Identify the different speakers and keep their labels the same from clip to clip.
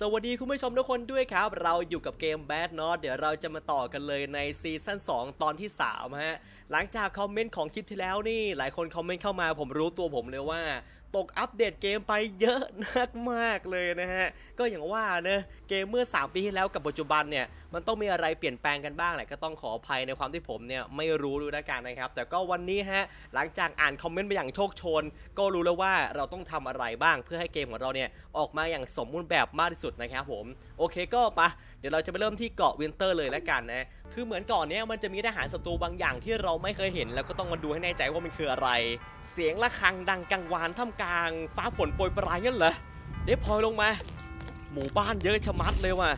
Speaker 1: สวัสดีคุณผู้ชมทุกคนด้วยครับ เราอยู่กับเกม Bad Not เดี๋ยวเราจะมาต่อกันเลยในซีซั่น2 ตอนที่ 3 ฮะ หลังจากคอมเมนต์ของคลิปที่แล้วนี่ หลายคนคอมเมนต์เข้ามาผมรู้ตัวผมเลยว่า ตกอัปเดตเกมไปเยอะมากเลยนะฮะ ก็อย่างว่าเนะเกมเมื่อ 3 ปีที่แล้วกับปัจจุบันเนี่ย มันต้องมีอะไรเปลี่ยนแปลงกันบ้างแหละก็ต้องขออภัยในความที่ผมเนี่ย ไม่รู้ด้วยนะกันนะครับ แต่ก็วันนี้ฮะ หลังจากอ่านคอมเมนต์ไปอย่างโชคชน ก็รู้แล้วว่าเราต้องทำอะไรบ้างเพื่อให้เกมของเราเนี่ย ออกมาอย่างสมบูรณ์แบบมากที่สุดนะครับผม โอเคก็ปะ เดี๋ยวเราจะไปเริ่มที่เกาะวินเตอร์เลยแล้วกันนะ คือเหมือนก่อนเนี้ยมันจะมีทหารศัตรูบางอย่างที่เราไม่เคยเห็น แล้วก็ต้องมาดูให้แน่ใจว่ามันคืออะไร เสียงะระฆังดังกังวานท่ามกลาง ฟ้าฝนโปรยปลายงั้นเหรอเดี๋ยวพลอยลงมา หมู่บ้านเยอะชะมัดเลยว่ะ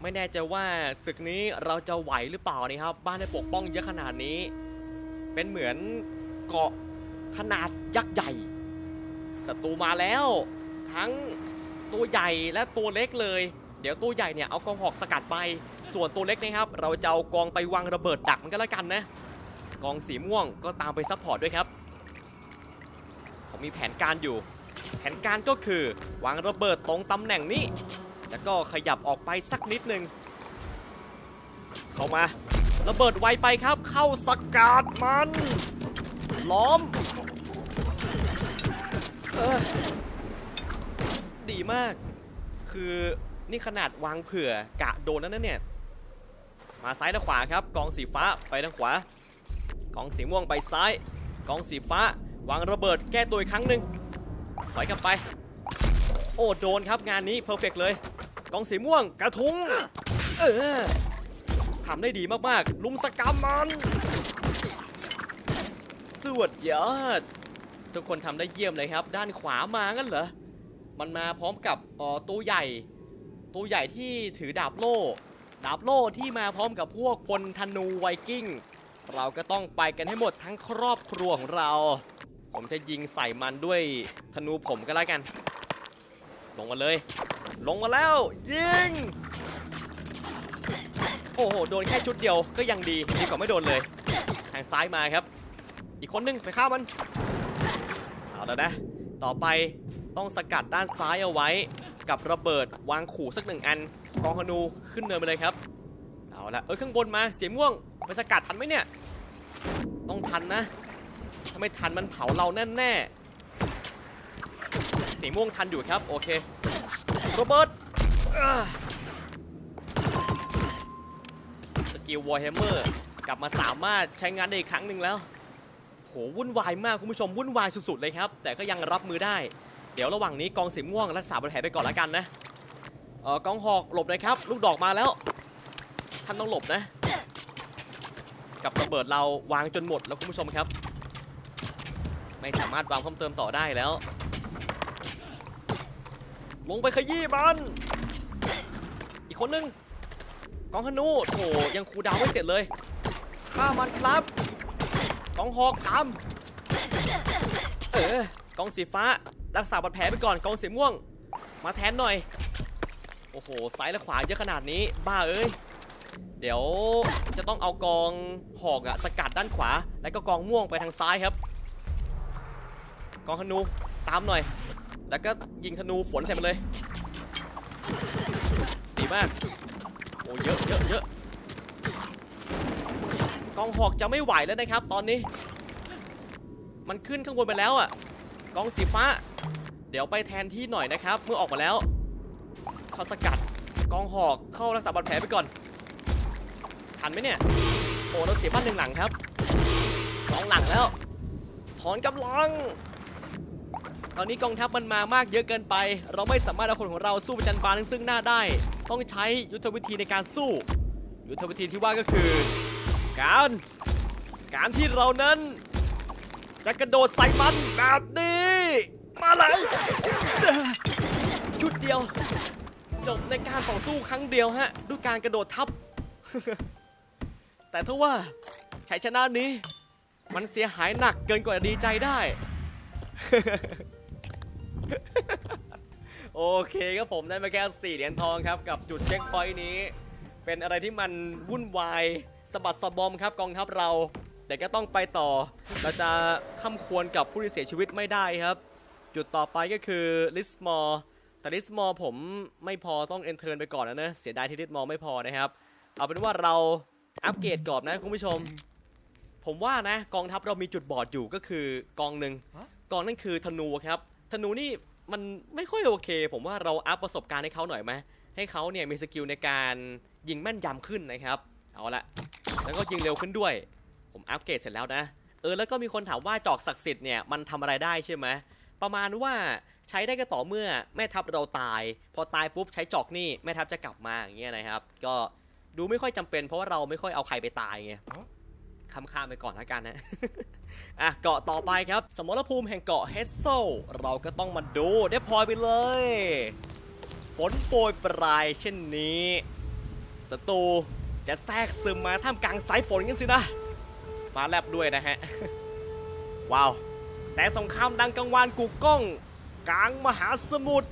Speaker 1: ไม่แน่ใจว่าศึกนี้เราจะไหวหรือเปล่านี่ครับ บ้านได้ปกป้องเยอะขนาดนี้ เป็นเหมือนเกาะขนาดยักษ์ใหญ่ศัตรูมาแล้ว ทั้งตัวใหญ่และตัวเล็กเลย เดี๋ยวตัวใหญ่เนี่ยเอากองหอกสกัดไป ส่วนตัวเล็กนะครับ เราจะเอากองไปวางระเบิดดักมันก็แล้วกันนะ กองสีม่วงก็ตามไปซัพพอร์ตด้วยครับผมมีแผนการอยู่ แผนการก็คือวางระเบิดตรงตำแหน่งนี้ แล้วก็ขยับออกไปสักนิดหนึ่งเข้ามา ระเบิดไวไปครับ เข้าสกัดมัน ล้อมเออดีมาก คือ นี่ขนาดวางเผื่อกะโดนแล้วนะเนี่ย มาซ้ายและขวาครับ กองสีฟ้าไปทางขวา กองสีม่วงไปซ้าย กองสีฟ้าวางระเบิดแก้ตัวอีกครั้งหนึ่งถอยกลับไป โอ้โดนครับงานนี้เพอร์เฟกเลย กองสีม่วงกระทุ้งเออทำได้ดีมากๆ ลุมสกรรมมันสวดยอด ทุกคนทำได้เยี่ยมเลยครับ ด้านขวามางั้นเหรอ มันมาพร้อมกับออตัวใหญ่ ตัวใหญ่ที่ถือดาบโล่ ดาบโล่ที่มาพร้อมกับพวกพลธนูไวกิ้ง เราก็ต้องไปกันให้หมดทั้งครอบครัวของเรา ผมจะยิงใส่มันด้วยธนูผมก็แล้วกัน ลงมาเลย ลงมาแล้ว ยิง โอ้โห โดนแค่ชุดเดียวก็ยังดีดีกว่าไม่โดนเลย ทางซ้ายมาครับ อีกคนนึงไปฆ่ามัน เอาแล้วนะ ต่อไป ต้องสกัดด้านซ้ายเอาไว้ กับระเบิดวางขู่สักหนึ่งอัน กองธนูขึ้นเนินไปเลยครับ เอาละเออข้างบนมาเสียม่วงไปสกัดทันไหมเนี่ย ต้องทันนะ ถ้าไม่ทันมันเผาเราแน่แน่สีม่วงทันอยู่ครับโอเคโรเบิร์ตสกิลวอร์แฮมเมอร์กลับมาสามารถใช้งานได้อีกครั้งหนึ่งแล้ว โหวุ่นวายมากคุณผู้ชมวุ่นวายสุดๆเลยครับ แต่ก็ยังรับมือได้ เดี๋ยวระหว่างนี้กองสีม่วงรักษาบาดแผลไปก่อนละกันนะเออกองหอกหลบเลยครับ ลูกดอกมาแล้ว ท่านต้องหลบนะ กับระเบิดเราวางจนหมดแล้วคุณผู้ชมครับ ไม่สามารถวางเพิ่มเติมต่อได้แล้ว ลงไปขยี้มันอีกคนนึงกองธนูโถยังคูดาวไม่เสร็จเลยฆ่ามันครับกองหอกตามเออกองสีฟ้า รักษาบาดแผลไปก่อนกองสีม่วง มาแทนหน่อย โอ้โหซ้ายและขวาเยอะขนาดนี้ บ้าเอ้ย เดี๋ยวจะต้องเอากองหอกอะสกัดด้านขวา แล้วก็กองม่วงไปทางซ้ายครับ กองธนูตามหน่อย แล้วก็ยิงธนูฝนใส่มันเลย ดีมาก โอ้เยอะเยอะเยอะกองหอกจะไม่ไหวแล้วนะครับ ตอนนี้ มันขึ้นข้างบนไปแล้วอะ กองสีฟ้า เดี๋ยวไปแทนที่หน่อยนะครับ เมื่อออกมาแล้ว เข้าสกัดกองหอกเข้ารักษาบาดแผลไปก่อน ทันไหมเนี่ย โอ้เราเสียบ้านหนึ่งหลังครับสองหลังแล้ว ถอนกำลัง ตอนนี้กองทัพมันมามากเยอะเกินไป เราไม่สามารถเอาคนของเราสู้ประจันบานซึ่งหน้าได้ ต้องใช้ยุทธวิธีในการสู้ ยุทธวิธีที่ว่าก็คือ การ การที่เรานั้น จะกระโดดใส่มันแบบนี้ มาเลยชุดเดียว จบในการต่อสู้ครั้งเดียวฮะด้วยการกระโดดทับ แต่ถ้าว่าชัยชนะนี้ มันเสียหายหนักเกินกว่าดีใจได้ โอเคครับผมได้มาแค่4เหรียญทองครับ กับจุดเช็คพอยต์นี้ เป็นอะไรที่มันวุ่นวายสะบัดสะบอมครับกองทัพเราแต่ก็ต้องไปต่อ เราจะข้ามควรกับผู้ที่เสียชีวิตไม่ได้ครับ จุดต่อไปก็คือลิสมอร์แต่ดิสมอลผมไม่พอต้องเอนเทิร์นไปก่อนนะเนอะเสียดายที่ดิสมอลไม่พอนะครับ เอาเป็นว่าเราอัปเกรดก่อนนะคุณผู้ชม ผมว่านะกองทัพเรามีจุดบอดอยู่ก็คือกองหนึ่งกองนั่นคือธนูครับธนูนี่มันไม่ค่อยโอเค ผมว่าเราอัพประสบการณ์ให้เขาหน่อยไหมให้เขาเนี่ยมีสกิลในการยิงแม่นยำขึ้นนะครับ เอาละแล้วก็ยิงเร็วขึ้นด้วย ผมอัปเกรดเสร็จแล้วนะ เออแล้วก็มีคนถามว่าจอกศักดิ์สิทธิ์เนี่ยมันทำอะไรได้ใช่ไหม ประมาณว่าใช้ได้ก็ต่อเมื่อแม่ทัพเราตาย พอตายปุ๊บใช้จอกนี่แม่ทัพจะกลับมาอย่างเงี้ยนะครับ ก็ดูไม่ค่อยจำเป็น เพราะว่าเราไม่ค่อยเอาใครไปตายไงคำข้ามไปก่อนละกันนะอะเกาะต่อไปครับ สมรภูมิแห่งเกาะเฮสโซลเราก็ต้องมาดูได้พลอยไปเลย ฝนโปรยปลายเช่นนี้ศัตรูจะแทรกซึมมาท่ามกลางสายฝนกันสินะฟ้าแลบด้วยนะฮะ ว้าว แต่สงครามดังกังวานกูก้อง กลางมหาสมุทร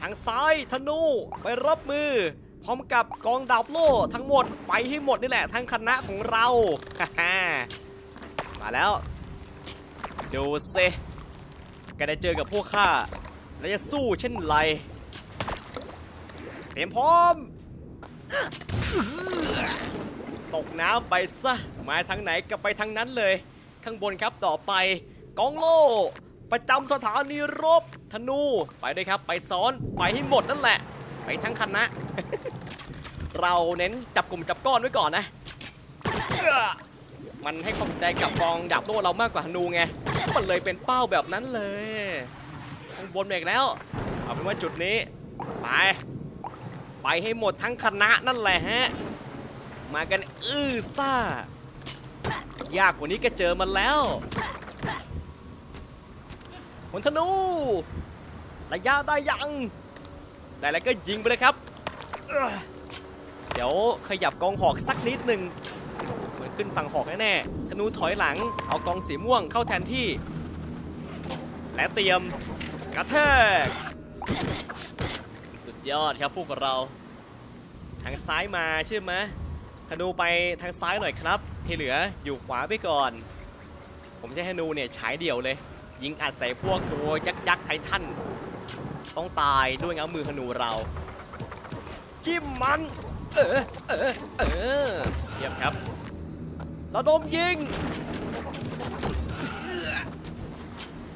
Speaker 1: ทางซ้ายธนูไปรับมือ พร้อมกับกองดาบโล่ทั้งหมดไปให้หมดนี่แหละทั้งคณะของเราฮ่าๆมาแล้ว ดูสิแกได้เจอกับพวกข้าแล้วจะสู้เช่นไรเตรียมพร้อม ตกน้ำไปซะมาทางไหนก็ไปทางนั้นเลย ข้างบนครับต่อไป กองโล ประจำสถานีรบธนูไปด้วยครับ ไปซ้อนไปให้หมดนั่นแหละ ไปทั้งคณะ เราเน้นจับกลุ่มจับก้อนไว้ก่อนนะ มันให้ความสนใจกับกองดาบโล่เรามากกว่าธนูไงมันเลยเป็นเป้าแบบนั้นเลยข้างบนเบรกแล้ว เอาเป็นว่าจุดนี้ไปไปให้หมดทั้งคณะนั่นแหละฮะ มากันอื้อซ่า ยากกว่านี้ก็เจอมันแล้ว ผลธนู ระยะได้ยังได้แล้วก็ยิงไปเลยครับเอื้อเดี๋ยวขยับกองหอกสักนิดหนึ่งเหมือนขึ้นฝั่งหอกแน่ๆธนูถอยหลังเอากองสีม่วงเข้าแทนที่ และเตรียมกระแทกสุดยอดครับพวกเรา ทางซ้ายมาใช่ไหมธนูไปทางซ้ายหน่อยครับ ที่เหลืออยู่ขวาไปก่อน ผมจะให้ธนูเนี่ยฉายเดี่ยวเลย ยิงอัดใส่พวกตัวยักษ์ยักษ์ไททันต้องตายด้วยเงามือธนูเรา จิ้มมัน เออเออเออเยี่ยมครับระดมยิง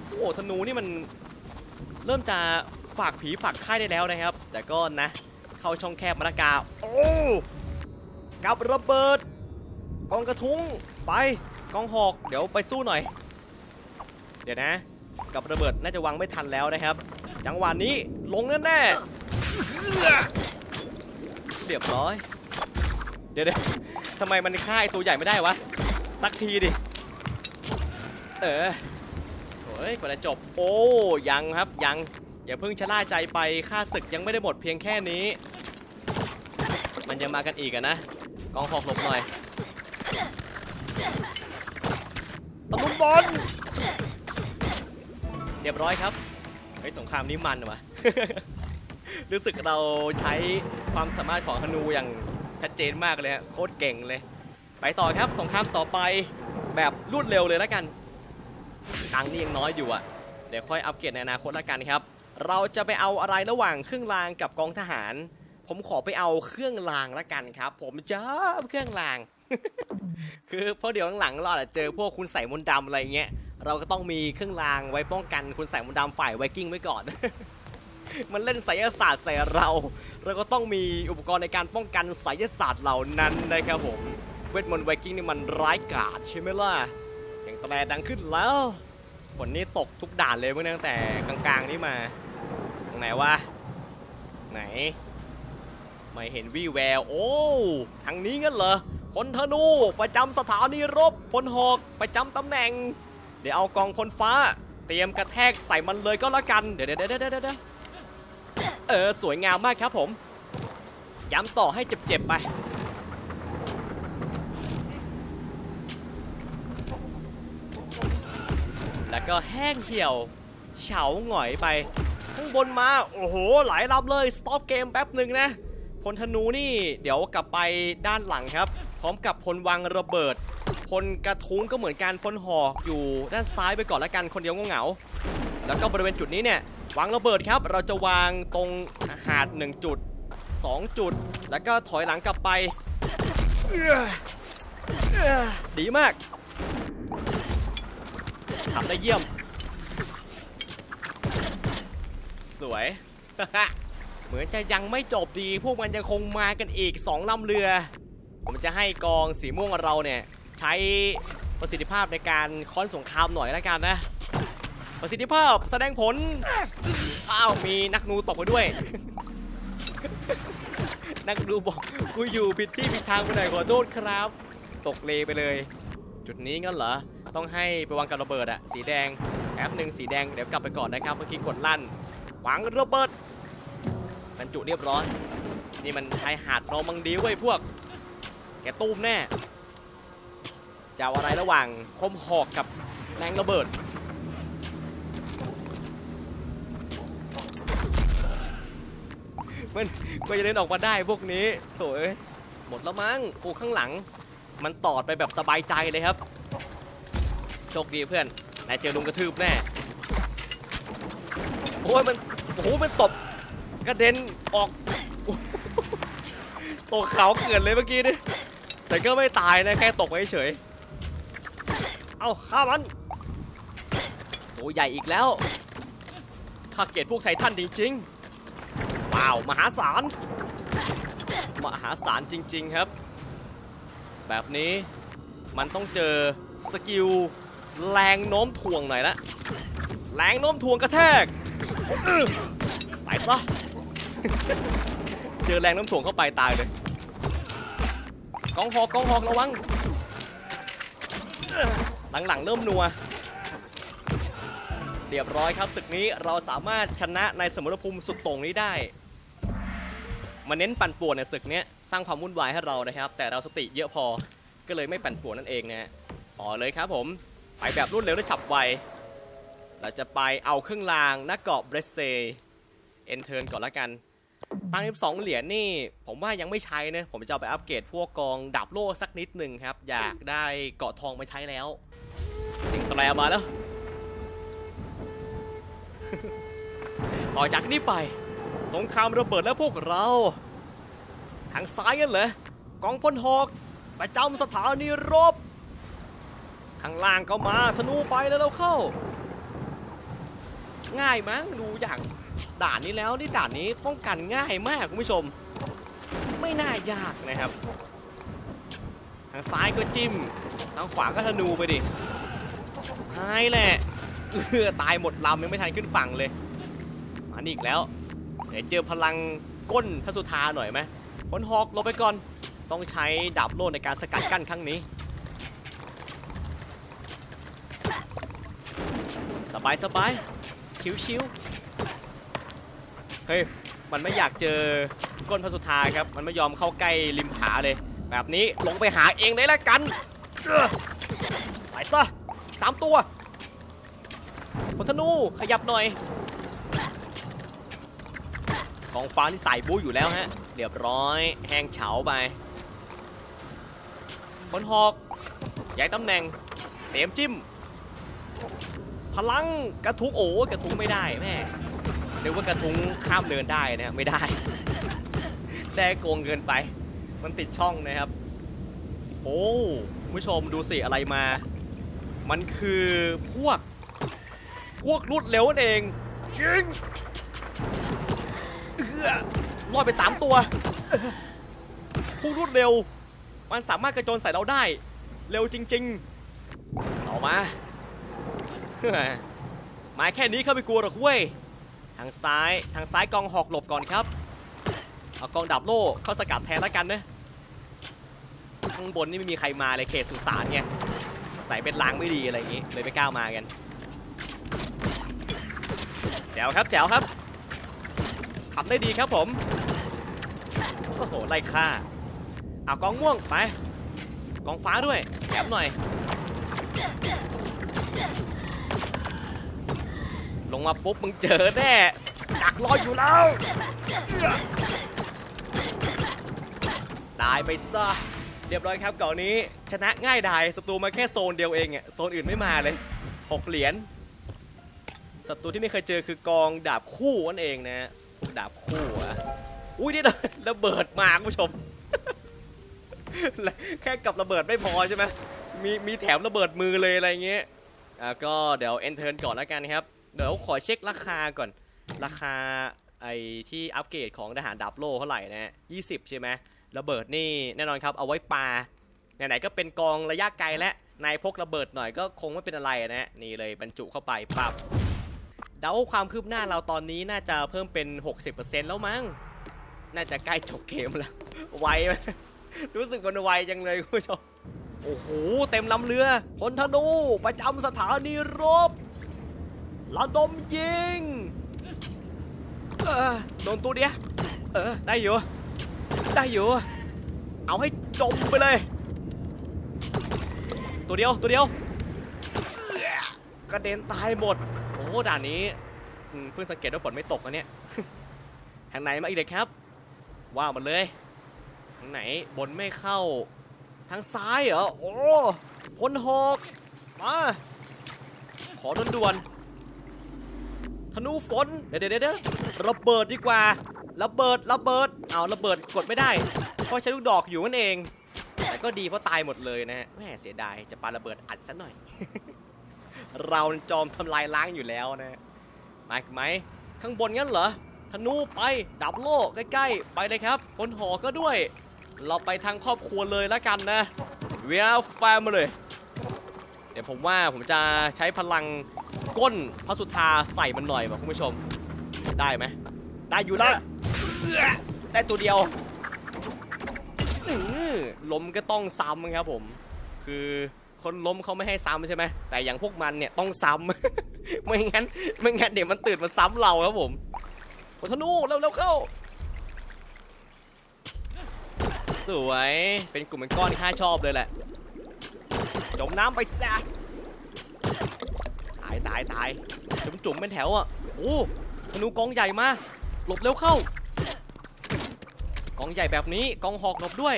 Speaker 1: โอ้ธนูนี่มันเริ่มจะฝากผีฝากค่ายได้แล้วนะครับ แต่ก็นะ เข้าช่องแคบมรากาโอ้กับระเบิด กองกระทุ้งไปกองหอก เดี๋ยวไปสู้หน่อย ดี๋ยวนะ กับระเบิดน่าจะวางไม่ทันแล้วนะครับ จังหวะนี้ลงแน่ๆเรียบร้อย เดี๋ยวเดี๋ยวทำไมมันฆ่าไอตัวใหญ่ไม่ได้วะ สักทีดิ เออโอ้ยกว่าจะจบ โอ้ยังครับยังอย่าเพิ่งชะล่าใจไปค่าศึกยังไม่ได้หมดเพียงแค่นี้ มันยังมากันอีกอะนะ กองหอกหลบหน่อยตะลุมบอล รียบร้อยครับเฮ้สงครามนี้มันวะรู้สึกเราใช้ความสามารถของธนูอย่างชัดเจนมากเลยฮะโคตรเก่งเลย ไปต่อครับสงครามต่อไปแบบรวดเร็วเลยแล้วกันตังนี่ยังน้อยอยู่อะเดี๋ยวค่อยอัปเกรดในอนาคตแล้วกันครับ เราจะไปเอาอะไรระหว่างเครื่องรางกับกองทหาร ผมขอไปเอาเครื่องรางละกันครับ ผมจะเครื่องราง คือเพราะเดี๋ยวหลังๆเราอาจจะเจอพวกคุณใส่มนต์ดำอะไรเงี้ย เราก็ต้องมีเครื่องรางไว้ป้องกันคุณใส่มนต์ดำฝ่ายไวกิ้งไว้ก่อน มันเล่นไสยศาสตร์ใส่เรา เราก็ต้องมีอุปกรณ์ในการป้องกันไสยศาสตร์เหล่านั้นนะครับผม เวทมนต์ไวกิ้งนี่มันร้ายกาจใช่ไหมล่ะ เสียงแตรดังขึ้นแล้วฝนนี่ตกทุกด่านเลยเมื่อตั้งแต่กลางๆนี่มา ตรงไหนวะ ไหน ไม่เห็นวี่แวว โอ้ ทางนี้งั้นเหรอ ลธนูประจำสถานีรบพลหอกประจำตำแหน่ง เดี๋ยวเอากองพลฟ้า เตรียมกระแทกใส่มันเลยก็แล้วกันเดี๋ยวเดี๋ยวเดี๋ยวเดี๋ยวเดี๋ยวเออสวยงามมากครับผม ย้ำต่อให้เจ็บๆไปแล้วก็แห้งเหี่ยว เฉาหงอยไป ข้างบนมา โอ้โห หลายลำเลย สต็อปเกมแป๊บหนึ่งนะ พลธนูนี่ เดี๋ยวกลับไปด้านหลังครับ พร้อมกับพลวางระเบิด พลกระทุ้งก็เหมือนกันพลหอกอยู่ด้านซ้ายไปก่อนละกันคนเดียวเหงาๆแล้วก็บริเวณจุดนี้เนี่ยวางระเบิดครับ เราจะวางตรงหาด1จุด2 จุด แล้วก็ถอยหลังกลับไปดีมากทำได้เยี่ยม สวย เหมือนจะยังไม่จบดี พวกมันยังคงมากันอีก 2ลำเรือ ผมจะให้กองสีม่วงเราเนี่ยใช้ประสิทธิภาพในการค้อนสงครามหน่อยแล้วกันนะ ประสิทธิภาพแสดงผล อ้าวมีนักนูตกไปด้วย นักดูบอกกูอยู่ผิดที่ผิดทางไปหน่อยขอโทษครับ ตกเลไปเลย จุดนี้งั้นเหรอ ต้องให้ไปวางกับระเบิดอะสีแดงแอปหนึ่งสีแดงเดี๋ยวกลับไปก่อนนะครับเมื่อกี้กดลั่นวางระเบิดบรรจุเรียบร้อย นี่มันชายหาดนอร์มังดีเว้ยพวก กตูมแน่จะเอาอะไรระหว่างคมหอกกับแรงระเบิด มันก็จะเดินออกมาได้พวกนี้โถเอ้ยหมดแล้วมั้งโอ้ข้างหลัง มันตอดไปแบบสบายใจเลยครับ โชคดีเพื่อนนายเจอลุงกระทืบแน่โอ้ยมันโอ้โหมันตบกระเด็นออกตกเขาเกิดเลยเมื่อกี้นี่ แต่ก็ไม่ตายนะแค่ตกไปเฉยเอาฆ่ามันตัวใหญ่อีกแล้วถ้าเกตพวกไททันจริงๆว้าวมหาศาลมหาศาลจริง ๆครับ แบบนี้มันต้องเจอสกิลแรงโน้มถ่วงหน่อยละแรงโน้มถ่วงกระแทกไปซะ เจอแรงโน้มถ่วงเข้าไปตายเลย กองหอกกองหอกระวัง หลังๆเริ่มนัว เรียบร้อยครับศึกนี้เราสามารถชนะในสมรภูมิสุดโต่งนี้ได้ มาเน้นปั่นป่วนในศึกนี้สร้างความวุ่นวายให้เรานะครับ แต่เราสติเยอะพอก็เลยไม่ปั่นป่วนนั่นเองนะต่อเลยครับผมไปแบบรวดเร็วและฉับไว เราจะไปเอาเครื่องรางหน้าเกาะเบรสเซเอนเทิร์นก่อนละกัน ตังค์12 เหรียญนี่ ผมว่ายังไม่ใช้นะ ผมจะเอาไปอัปเกรดพวกกองดาบโล่สักนิดหนึ่งครับ อยากได้เกาะทองมาใช้แล้ว สิ่งแปลมาแล้ว ต่อจากนี้ไป สงครามระเบิดแล้วพวกเรา ทางซ้ายกันเหรอกองพลหอกประจำสถานีรบ ข้างล่างก็มาธนูไปแล้วเราเข้า ง่ายมั้งดูอย่างด่านนี้แล้วนี่ด่านนี้ป้องกันง่ายมากคุณผู้ชม ไม่น่ายากนะครับ ทางซ้ายก็จิ้มทางขวาก็ธนูไปดิตายแหละเออตายหมดลำยังไม่ทันขึ้นฝั่งเลยมานี่อีกแล้วเดี๋ยวเจอพลังก้นพระสุธาหน่อยไหมพลหอกลงไปก่อนต้องใช้ดาบโล่ในการสกัดกั้นครั้งนี้ สบายสบาย ชิวชิวๆเฮ้ย มันไม่อยากเจอก้นพระสุธาครับ มันไม่ยอมเข้าใกล้ริมผาเลย แบบนี้ลงไปหาเองได้แล้วกันไปซะอีกสามตัวพลธนูขยับหน่อยกองฟ้านี่ใส่บู๊อยู่แล้วฮะเรียบร้อยแห้งเฉาไปบนหอกย้ายตำแหน่งเตรียมจิ้ม พลังกระทุ้งโอ้กระทุ้งไม่ได้แม่นึกว่ากระทุ้งข้ามเดินได้นะไม่ได้ได้โกงเกินไป มันติดช่องนะครับ โอ้ผู้ชมดูสิอะไรมา มันคือพวก พวกรวดเร็วนั่นเองยิงเอื้อรอดไป3ตัวเออผู้รวดเร็ว มันสามารถกระโจนใส่เราได้ เร็วจริง ๆ เอามา มาแค่นี้เข้าไปกลัวหรอกเว้ย ทางซ้ายทางซ้ายกองหอกหลบก่อนครับ เอากองดับโล่เข้าสกัดแทนแล้วกันนะข้างบนนี่ไม่มีใครมาเลยเขตสุสานไงใส่เป็นล้างไม่ดีอะไรอย่างงี้เลยไม่กล้ามากันแจ๋วครับแจ๋วครับทำได้ดีครับผม โอ้โหไล่ฆ่าเอากองม่วงไป กองฟ้าด้วยแถมหน่อย ลงมาปุ๊บมึงเจอแน่ดักรออยู่แล้วตายไปซะเรียบร้อยครับก่อนนี้ ชนะง่ายดายศัตรูมาแค่โซนเดียวเองอะโซนอื่นไม่มาเลย6เหรียญศัตรูที่ไม่เคยเจอคือกองดาบคู่นั่นเองนะดาบคู่อะอุ้ยนี่ระเบิดมาคุณผู้ชม แค่กับระเบิดไม่พอใช่ไหมมีมีแถมระเบิดมือเลยอะไรเงี้ยอ่าก็เดี๋ยวเอนเทิร์นก่อนแล้วกันครับ เดี๋ยวขอเช็คราคาก่อน ราคาไอที่อัปเกรดของทหารดาบโลเท่าไหร่นะฮะ20ใช่ไหมระเบิดนี่แน่นอนครับเอาไว้ปาไหนๆก็เป็นกองระยะไกลและนายพกระเบิดหน่อยก็คงไม่เป็นอะไรนะฮะนี่เลยบรรจุเข้าไปปับเดาความคืบหน้าเราตอนนี้น่าจะเพิ่มเป็น 60%แล้วมั้ง น่าจะใกล้จบเกมแล้ว ไวไหมรู้สึกมันไวจังเลยคุณผู้ชม โอ้โห เต็มลำเรือพลธนูประจำสถานีรบ ระดมยิงเออโดนตัวเดียวเออได้อยู่ได้อยู่ เอาให้จมไปเลย ตัวเดียวตัวเดียวกระเด็นตายหมดโอ้ด่านนี้เพิ่งสังเกตว่าฝนไม่ตกนะเนี่ยทางไหนมาอีกเลยครับว่ามาเลยทางไหนบนไม่เข้า ทางซ้ายเหรอโอ้พลหอกมาขอด่วนๆ นูฝน เดี๋ยวเดี๋ยวเดี๋ยวระเบิดดีกว่า ระเบิด ระเบิด เอาระเบิดกดไม่ได้ เพราะใช้ลูกดอกอยู่นั่นเอง แต่ก็ดีเพราะตายหมดเลยนะฮะแม่เสียดาย จะปาระเบิดอัดซะหน่อย เราจอมทำลายล้างอยู่แล้วนะมาไหม ข้างบนงั้นเหรอ ธนูไป ดับโล่ใกล้ๆ ไปเลยครับพลหอก็ด้วย เราไปทางครอบครัวเลยแล้วกันนะ We are family เดี๋ยวผมว่าผมจะใช้พลัง ก้นพระสุธาใส่มันหน่อยว่ะคุณผู้ชม ได้ไหมได้อยู่นะเอื้อได้ตัวเดียวอื้อล้มก็ต้องซ้ำครับผม คือคนล้มเขาไม่ให้ซ้ำใช่ไหมแต่อย่างพวกมันเนี่ยต้องซ้ำไม่งั้นไม่งั้นเดี๋ยวมันตื่นมาซ้ำเราครับผมโอธนูเร็วๆเข้า สวยเป็นกลุ่มเป็นก้อนที่ข้าชอบเลยแหละจมน้ำไปซะตายตายจุ่มจุ่มๆเป็นแถวอะโอ้ธนูกองใหญ่มาหลบเร็วเข้ากองใหญ่แบบนี้กองหอกหลบด้วย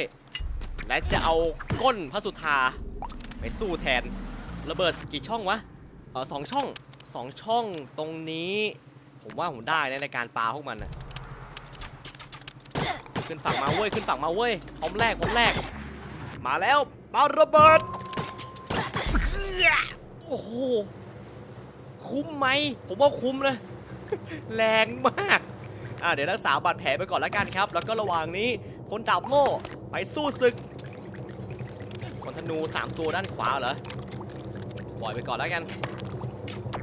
Speaker 1: และจะเอาก้นพระสุธาไปสู้แทนระเบิดกี่ช่องวะเออสองช่องสองช่องตรงนี้ ผมว่าผมได้นะในการปาพวกมันนะขึ้นฝั่งมาเว้ยขึ้นฝั่งมาเว้ยพร้อมแรกพร้อมแรก มาแล้วปาระเบิดโอ้โห คุ้มไหม ผมว่าคุ้มนะ แรงมาก อะเดี๋ยวรักษาบาดแผลไปก่อนแล้วกันครับ แล้วก็ระหว่างนี้พลดาบโล่ไปสู้ศึกคนธนูสามตัวด้านขวาเหรอ ปล่อยไปก่อนแล้วกัน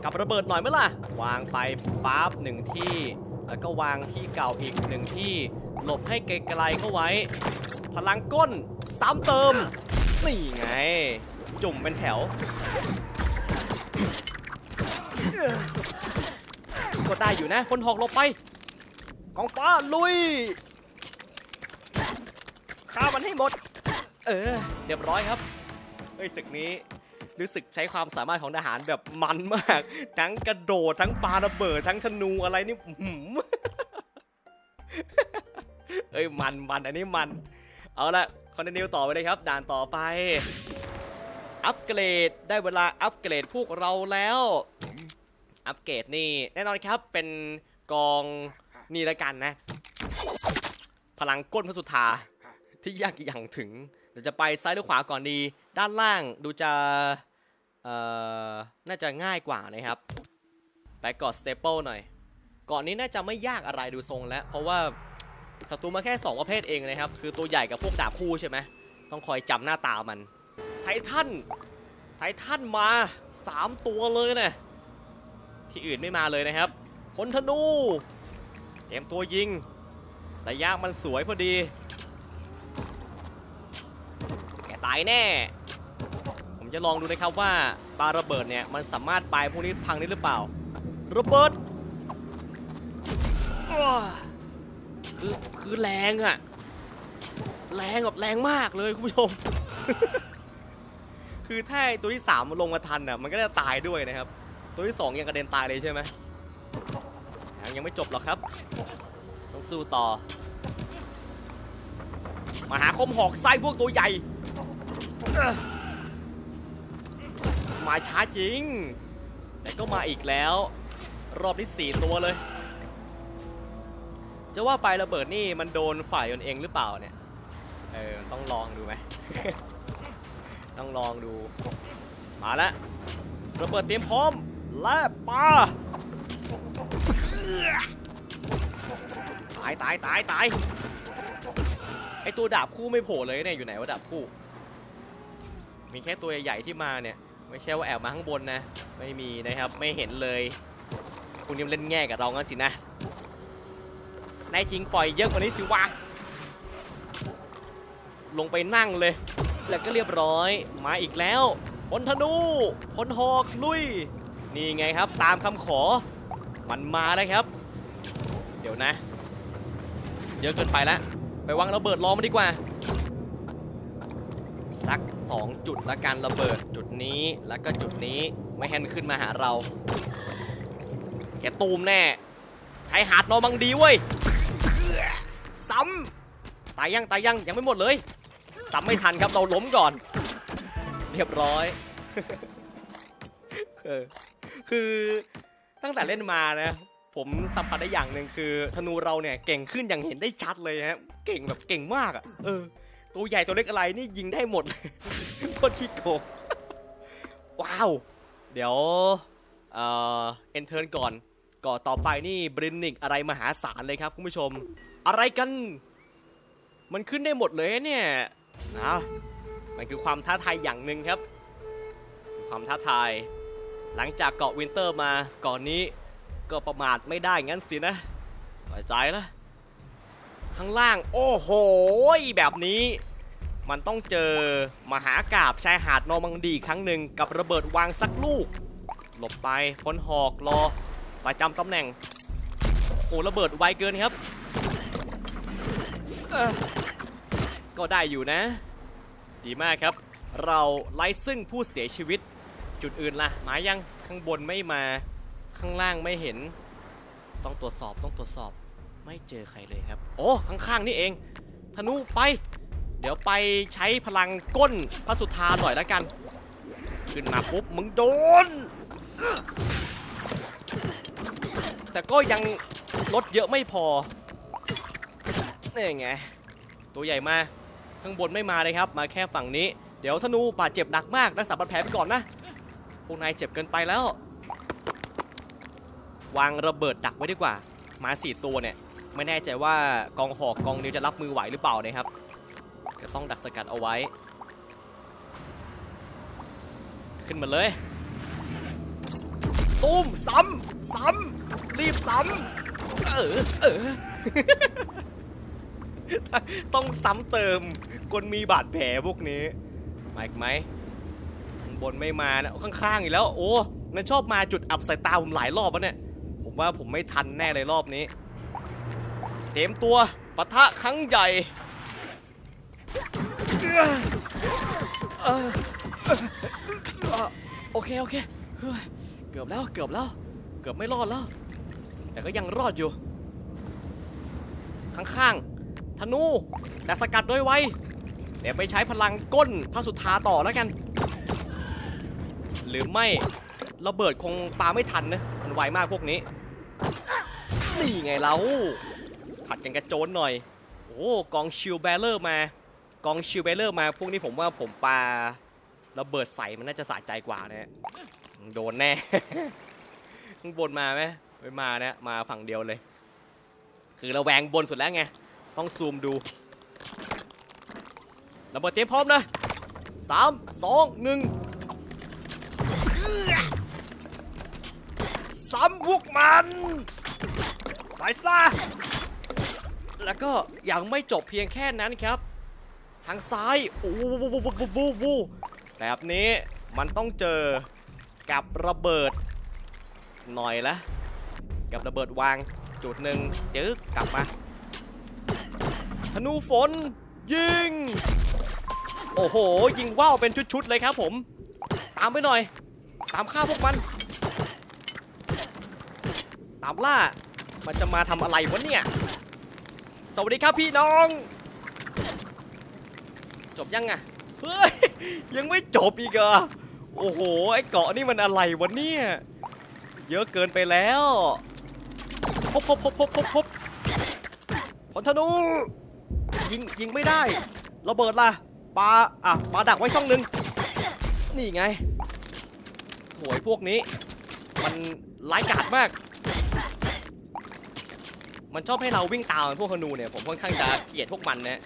Speaker 1: กับระเบิดหน่อยเมื่อล่ะ วางไปปั๊บหนึ่งที่ แล้วก็วางที่เก่าอีกหนึ่งที่ หลบให้ไกลๆเข้าไว้ พลังก้นซ้ำเติม นี่ไง จุ่มเป็นแถว ก็ได้อยู่นะคนหอกลบไปกองฟ้าลุยฆ่ามันให้หมด เออเรียบร้อยครับเฮ้ยศึกนี้รู้สึกใช้ความสามารถของทหารแบบมันมาก ทั้งกระโดดทั้งปาระเบิดทั้งธนูอะไรนี่อื้อหือเอ้ยมันมันอันนี้มัน เอาละคอนติเนียต่อไปเลยครับ ด่านต่อไป อัปเกรดได้เวลาอัปเกรดพวกเราแล้ว อัปเกรดนี่แน่นอนครับเป็นกองนี่ละกันนะ พลังก้นพระสุธาที่ยากอย่างถึงเดี๋ยวจะไปซ้ายหรือขวาก่อนดี ด้านล่างดูจะเอ่อน่าจะง่ายกว่านะครับไปกอดสเตเปิลหน่อยก่อนนี้น่าจะไม่ยากอะไรดูทรงแล้ว เพราะว่าศัตรูมาแค่ 2 ประเภทเองนะครับ คือตัวใหญ่กับพวกดาบคู่ใช่ไหมต้องคอยจำหน้าตามัน ไททันไททันมา 3 ตัวเลยนะ ที่อื่นไม่มาเลยนะครับพลธนูเตรียมตัวยิงระยะมันสวยพอดี แกตายแน่ ผมจะลองดูนะครับว่าปาระเบิดเนี่ยมันสามารถปลายพวกนี้พังได้หรือเปล่า ระเบิด คือคือแรงอะแรงแบบแรงมากเลยคุณผู้ชม คือถ้าตัวที่สามมันลงมาทันอะมันก็จะตายด้วยนะครับ ตัวที่สองยังกระเด็นตายเลยใช่ไหมยังยังไม่จบหรอกครับ ต้องสู้ต่อ มาหาคมหอกไส้พวกตัวใหญ่ มาช้าจริง แต่ก็มาอีกแล้ว รอบนี้สี่ตัวเลย จะว่าไประเบิดนี่มันโดนฝ่ายตนเองหรือเปล่าเนี่ย เออ ต้องลองดูไหม ต้องลองดู มาแล้วระเบิดเตรียมพร้อม และปาตายตายตายตายไอตัวดาบคู่ไม่โผล่เลยเนี่ยอยู่ไหนว่าดาบคู่ มีแค่ตัวใหญ่ๆที่มาเนี่ย ไม่ใช่ว่าแอบมาข้างบนนะ ไม่มีนะครับไม่เห็นเลยคุณนี่มเล่นแง่กับเรางั้นสินะนายจริงปล่อยเยอะกว่านี้สิวะลงไปนั่งเลย แล้วก็เรียบร้อยมาอีกแล้วพลธนูพลหอกลุย นี่ไงครับตามคำขอ มันมาแล้วครับ เดี๋ยวนะ เยอะเกินไปแล้ว ไปวางระเบิดรอมาดีกว่า สัก 2 จุดละกันระเบิดจุดนี้แล้วก็จุดนี้ไม่ให้มันขึ้นมาหาเรา แกตูมแน่ ใช้หาดนอบังดีเว้ย ซ้ำตายยังตายยังยังไม่หมดเลย ซ้ำไม่ทันครับเราล้มก่อน เรียบร้อย เออ คือตั้งแต่เล่นมานะ ผมสัมผัสได้อย่างหนึ่งคือธนูเราเนี่ยเก่งขึ้นอย่างเห็นได้ชัดเลยฮะเก่งแบบเก่งมากอะ่ะเออ ตัวใหญ่ตัวเล็กอะไรนี่ยิงได้หมดเลยโคตรขี้โกงว้าว เดี๋ยวเอ่อเอนเทิร์นก่อนก่อต่อไปนี่บรินิกอะไรมหาศาลเลยครับคุณผู้ชม อะไรกัน มันขึ้นได้หมดเลยเนี่ยนะมันคือความท้าทายอย่างหนึ่งครับ ความท้าทาย หลังจากเกาะวินเตอร์มาก่อนนี้ก็ประมาทไม่ได้งั้นสินะข้าใจแล้วข้างล่างโอ้โหแบบนี้ มันต้องเจอมหากาบชายหาดนอมังดีครั้งหนึ่งกับระเบิดวางสักลูก หลบไปพ้นหอกรอประจำตำแหน่ง โอ้ระเบิดไวเกินครับก็ได้อยู่นะ ดีมากครับ เราไล่ซึ่งผู้เสียชีวิต จุดอื่นล่ะมายังข้างบนไม่มาข้างล่างไม่เห็น ต้องตรวจสอบต้องตรวจสอบไม่เจอใครเลยครับ โอ้ข้างๆนี่เองธนูไป เดี๋ยวไปใช้พลังก้นพระสุธาหน่อยแล้วกัน ขึ้นมาปุ๊บมึงโดน แต่ก็ยังลดเยอะไม่พอนี่ไงตัวใหญ่มาข้างบนไม่มาเลยครับ มาแค่ฝั่งนี้ เดี๋ยวธนูบาดเจ็บหนักมากรักษาบาดแผลไปก่อนนะ พวกนายเจ็บเกินไปแล้ว วางระเบิดดักไว้ดีกว่ามาสี่ตัวเนี่ย ไม่แน่ใจว่ากองหอกกองเดียวจะรับมือไหวหรือเปล่านะครับ ก็ต้องดักสกัดเอาไว้ ขึ้นมาเลยตุ้มซ้ำซ้ำรีบซ้ำเออเออต้องซ้ำเติมคนมีบาดแผลพวกนี้มาอีกไหม บนไม่มานะข้างๆอีกแล้ว โอ้ มันชอบมาจุดอับสายตาผมหลายรอบแล้วเนี่ย ผมว่าผมไม่ทันแน่เลยรอบนี้ เตรียมตัวปะทะครั้งใหญ่โอเคโอเคเฮ้ยเกือบแล้วเกือบแล้ว เกือบไม่รอดแล้ว แต่ก็ยังรอดอยู่ ข้างๆธนูแต่สกัดด้วยไวเดี๋ยวไปใช้พลังก้นพระสุธาต่อแล้วกัน หรือไม่ระเบิดคงปาไม่ทันนะมันไวมากพวกนี้นี่ไงเราผัดกันกระโจนหน่อย โอ้กองชิลแบลเลอร์มากองชิลแบลเลอร์มาพวกนี้ผมว่าผมปาระเบิดใส่มันน่าจะสะใจกว่านะฮะโดนแน่ข้างบนมาไหมไม่มานะมาฝั่งเดียวเลย คือระแวงบนสุดแล้วไงต้องซูมดูระเบิดเตรียมพร้อมนะสามสองหนึ่ง ซ้ำพวกมันไปซะแล้วก็ยังไม่จบเพียงแค่นั้นครับ ทางซ้ายโอ้โหวูวูวูวูวูแบบนี้มันต้องเจอกับระเบิด หน่อยละกับระเบิดวางจุดหนึ่งจึ๊กกลับมาธนูฝนยิง โอ้โห ยิงว่าวเป็นชุดๆเลยครับผม ตามไปหน่อย ตามฆ่าพวกมันามล่า มันจะมาทำอะไรวะเนี่ย สวัสดีครับพี่น้อง จบยังอะเฮ้ย ยังไม่จบอีกเหรอ โอ้โห ไอ้เกาะนี่มันอะไรวะเนี่ย เยอะเกินไปแล้วพบพบพบพบพบพบผลธนู ยิงยิงไม่ได้ ระเบิดล่ะปลาอะปาดักไว้ช่องหนึ่งนี่ไงโหยพวกนี้ มันร้ายกาจมาก มันชอบให้เราวิ่งตามพวกธนูเนี่ยผมค่อนข้างจะเกลียดพวกมันนะ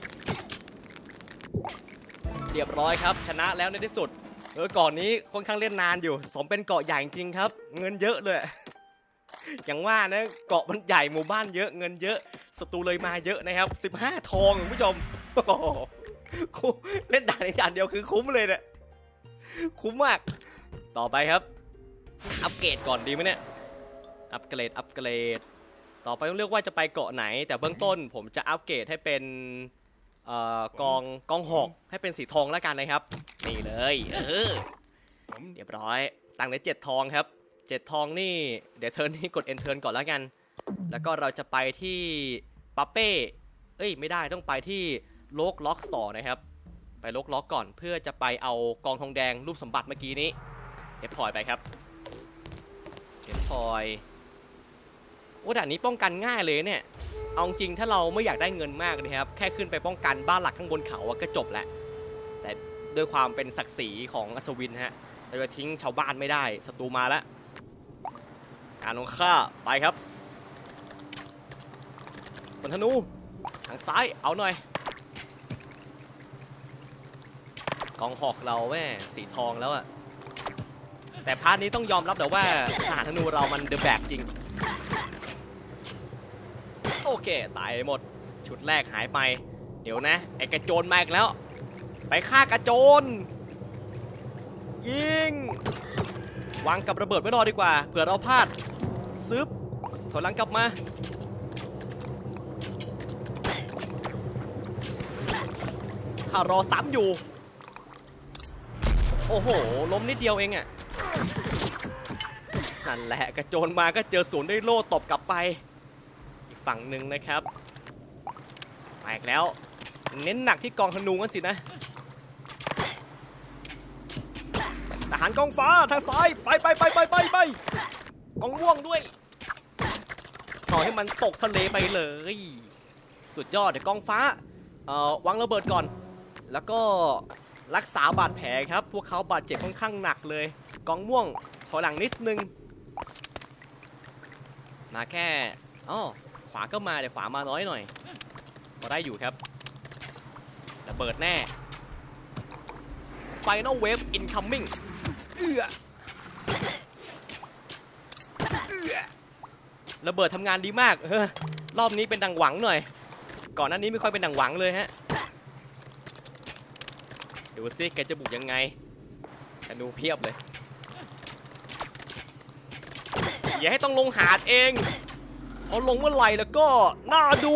Speaker 1: เรียบร้อยครับ ชนะแล้วในที่สุดเออก่อนนี้ค่อนข้างเล่นนานอยู่ สมเป็นเกาะใหญ่จริงครับ เงินเยอะเลยอย่างว่านะเกาะมันใหญ่หมู่บ้านเยอะเงินเยอะศัตรูเลยมาเยอะนะครับ 15 ทองคุณผู้ชมโอ้โหคุ้มเล่นด่านในด่านเดียวคือคุ้มเลยเนี่ยคุ้มมาก ต่อไปครับ อัปเกรดก่อนดีไหมเนี่ย อัปเกรด อัปเกรด ต่อไปต้องเลือกว่าจะไปเกาะไหน แต่เบื้องต้นผมจะอัปเกรดให้เป็นเอ่อกองกองหอกให้เป็นสีทองแล้วกันนะครับ นี่เลยเออเรียบร้อย ตั้งได้เจ็ดทองครับเจ็ดทองนี่เดี๋ยวเทิร์นนี้กด enter ก่อนแล้วกัน แล้วก็เราจะไปที่ปัปเป้เอ้ยไม่ได้ต้องไปที่โลกล็อกต่อนะครับ ไปโลกล็อกก่อนเพื่อจะไปเอากองทองแดงรูปสมบัติเมื่อกี้นี้เอฟพอยไปครับเอฟพอย โอ้ด่านนี้ป้องกันง่ายเลยเนี่ย เอาจริงถ้าเราไม่อยากได้เงินมากนะครับ แค่ขึ้นไปป้องกันบ้านหลักข้างบนเขาอะก็จบแล้ว แต่ด้วยความเป็นศักดิ์ศรีของอัศวินฮะเราจะทิ้งชาวบ้านไม่ได้ศัตรูมาแล้วการลงฆ่าไปครับบนธนู ทางซ้ายเอาหน่อย กองหอกเราแม่สีทองแล้วอะแต่พาร์ทนี้ต้องยอมรับแต่ว่าทหารธนูเรามันเดอะแบกจริง เค ตายหมด ชุดแรกหายไป เดี๋ยวนะ ไอ้กระโจนมาอีกแล้ว ไปฆ่ากระโจน ยิง วางกับระเบิดไว้รอดีกว่า เผื่อเราพลาด ซึบ ถอยหลังกลับมาข้ารอซ้ำอยู่ โอ้โห ล้มนิดเดียวเองอะนั่นแหละกระโจนมาก็เจอศูนย์ได้โล่ตบกลับไป ฝั่งหนึ่งนะครับมาอีกแล้ว เน้นหนักที่กองธนูกันสินะทหารกองฟ้าทางซ้ายไปไปไปไปไปไปกองม่วงด้วยขอให้มันตกทะเลไปเลย สุดยอดเดี๋ยวกองฟ้าเอ่อวางระเบิดก่อน แล้วก็รักษาบาดแผลครับ พวกเขาบาดเจ็บค่อนข้างหนักเลย กองม่วงถอยหลังนิดนึงมาแค่อ๋อ ขวาก็มาแต่ขวามาน้อยหน่อยพอได้อยู่ครับระเบิดแน่ Final Wave Incoming เอื้อระเบิดทำงานดีมากเออรอบนี้เป็นดังหวังหน่อย ก่อนหน้านี้ไม่ค่อยเป็นดังหวังเลยฮะดูซิแกจะบุกยังไงธนูเพียบเลยอย่าให้ต้องลงหาดเอง พอลงเมื่อไหร่แล้วก็น่าดู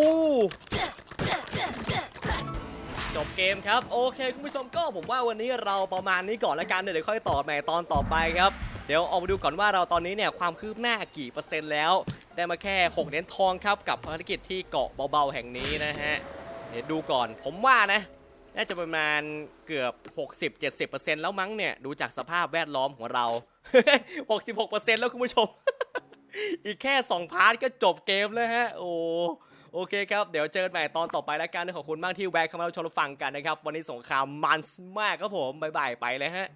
Speaker 1: จบเกมครับ โอเค คุณผู้ชมก็ผมว่าวันนี้เราประมาณนี้ก่อนละกันเดี๋ยวค่อยต่อใหม่ตอนต่อไปครับ เดี๋ยวเอามาดูก่อนว่าเราตอนนี้เนี่ยความคืบหน้ากี่เปอร์เซ็นต์แล้ว ได้มาแค่ 6เหรียญทองครับกับภารกิจที่เกาะเบาๆแห่งนี้นะฮะ เดี๋ยวดูก่อนผมว่านะน่าจะประมาณเกือบ 60-70%แล้วมั้งเนี่ย ดูจากสภาพแวดล้อมของเรา 66%แล้วคุณผู้ชม อีกแค่ 2 พาร์ทก็จบเกมแล้วฮะ โอ้โอเคครับ เดี๋ยวเจอกันใหม่ตอนต่อไปแล้วกัน ขอบคุณมากที่แวะเข้ามาชมรับฟังกันนะครับ วันนี้สงครามมันมากครับผม บ๊ายบายไปเลยฮะ